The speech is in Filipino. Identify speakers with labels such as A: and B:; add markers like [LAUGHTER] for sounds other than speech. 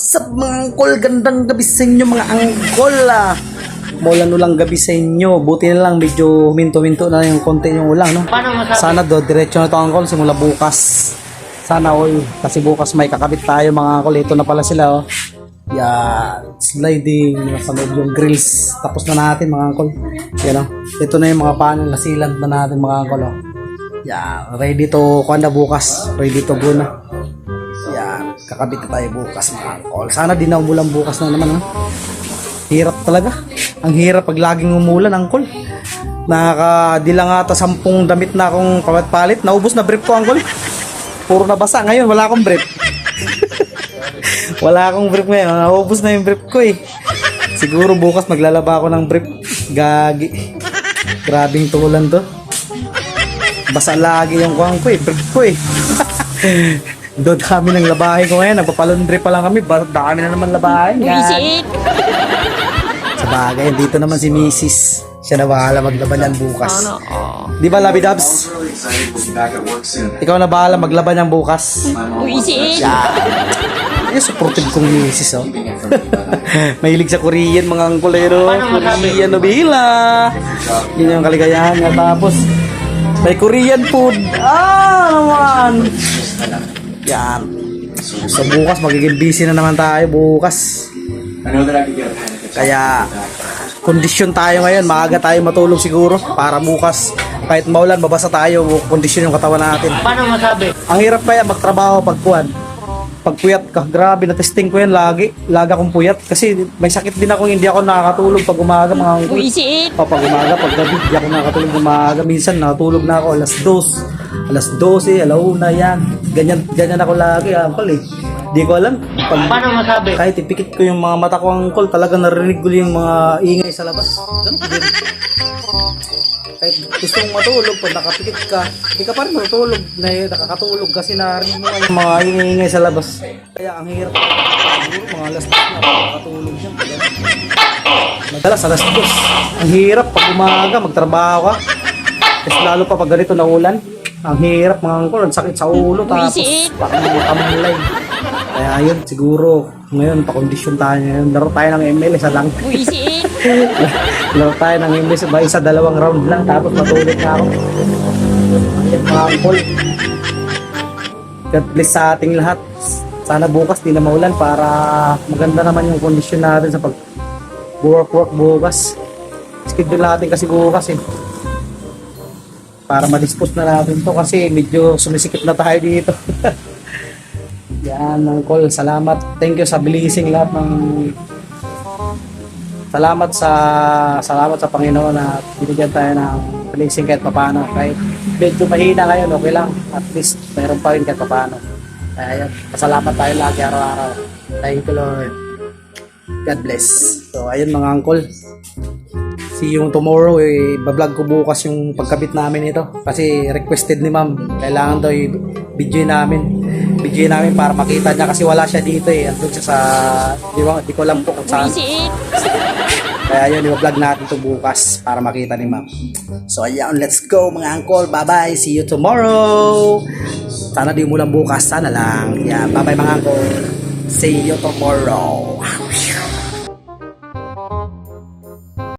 A: Sa mga angkol, gandang gabi sa inyo mga angkol ah. Maulan ulang gabi sa inyo. Buti na lang medyo huminto-minto na yung konti yung ulang, no? Sana do, diretso na to angkol simula bukas. Sana all. Kasi bukas may kakabit tayo mga angkol. Ito na pala sila, oh. Yan. Sliding. Nasa yung grills. Tapos na natin mga angkol. Yan, oh. Ito na yung mga panel na sealant na natin mga angkol, oh. Yan. Ready to, kuha na bukas. Ready to go na. Kakabit tayo bukas mga angkol. Sana di na umulan bukas na naman. Ha? Hirap talaga. Ang hirap pag laging umulan, angkol. Nakaka, di lang ata sampung damit na akong palit-palit. Naubos na brief ko, angkol. Puro nabasa. Ngayon, wala akong brief. [LAUGHS] wala akong brief ngayon. Naubos na yung brief ko eh. Siguro bukas maglalaba ako ng brief. Gagi. Grabing tulan to. Basa lagi yung kuhang ko eh. Brief ko eh. [LAUGHS] Doon kami ng labahin ko ngayon. Nagpapalundre pa lang kami. Dami na naman labahin.
B: Visit!
A: Sa bagay, dito naman si Mrs. Siya na bahala maglaban yan bukas.
B: Ano?
A: Di ba, Labi Dubs?
C: at.
A: Ikaw na bahala maglaban yan bukas.
B: Visit!
A: Yung supportive kong Mrs. Oh. [LAUGHS] Mahilig sa Korean mga angkulero. Korean nobila. Yun yung kaligayahan niya. Tapos, may Korean food. Ah, naman. Yan. So bukas, magiging busy na naman tayo bukas. Kaya, kondisyon tayo ngayon. Maaga tayo matulog siguro. Para bukas, kahit maulan, mabasa tayo. Kondisyon yung katawan natin.
B: Paano masabi?
A: Ang hirap kaya magtrabaho pag kuwan. Pag puyat ka, grabe na testing ko yan lagi. Lagi akong puyat kasi may sakit din ako hindi ako nakakatulog pag umaga mga angkol.
B: Visit!
A: Pa, pag umaga, pag gabi, hindi ako nakakatulog umaga. Minsan nakatulog na ako alas 2, alas 12, alauna yan. Ganyan, ganyan ako lagi angkol eh. Di ko alam. Pag,
B: Paano masabi?
A: kahit ipikit ko yung mga mata ko angkol, talaga narinig ko yung mga ingay sa labas. Ganun. Kahit gusto mong matulog, pag nakapikit ka, hindi ka pa rin matutulog. Na, nakakatulog kasi narinig mo yung mga ingay sa labas. Kaya ang hirap. Siguro mga alas 2 na nakakatulog yan. Madalas alas 2. Ang hirap pag umaga, magtrabaho ka. Tapos lalo pa pag ganito na ulan. Ang hirap mga angkol, ang sakit sa ulo. Tapos parang makamulay. Kaya yun, siguro, ngayon, pakondisyon tayo ngayon. Laro tayo ng ML, isa lang. Laro tayo ng ML, ba isa, dalawang round lang. Tapos matulog na ako. Ayan, mga angkol. God bless sa ating lahat. Sana bukas di na maulan para maganda naman yung kondisyon natin sa pag work work bukas. Schedule natin kasi bukas eh. Para ma-dispose na natin to kasi medyo sumisikip na tayo dito. [LAUGHS] Yan, Uncle. Salamat. Thank you sa blessing lahat ng Salamat sa salamat sa Panginoon na binigyan tayo ng blessing kahit papaano. Kahit medyo mahina ngayon, okay lang. At least mayroon pa rin kahit papaano. Kaya yan, tayo lagi araw-araw. Thank you Lord. God bless. So ayun mga uncle. See you tomorrow. Eh, bablog ko bukas yung pagkabit namin ito. Kasi requested ni ma'am. Kailangan daw i-video namin. Video namin para makita niya kasi wala siya dito eh. Andun siya sa... Di, ba, di ko alam po kung saan. Kaya yun, i-vlog natin to bukas para makita ni ma'am. So ayan, let's go mga uncle. Bye-bye. See you tomorrow. Sana di mo bukas. Sana lang. Yeah, bye-bye mga uncle. See you tomorrow. [LAUGHS]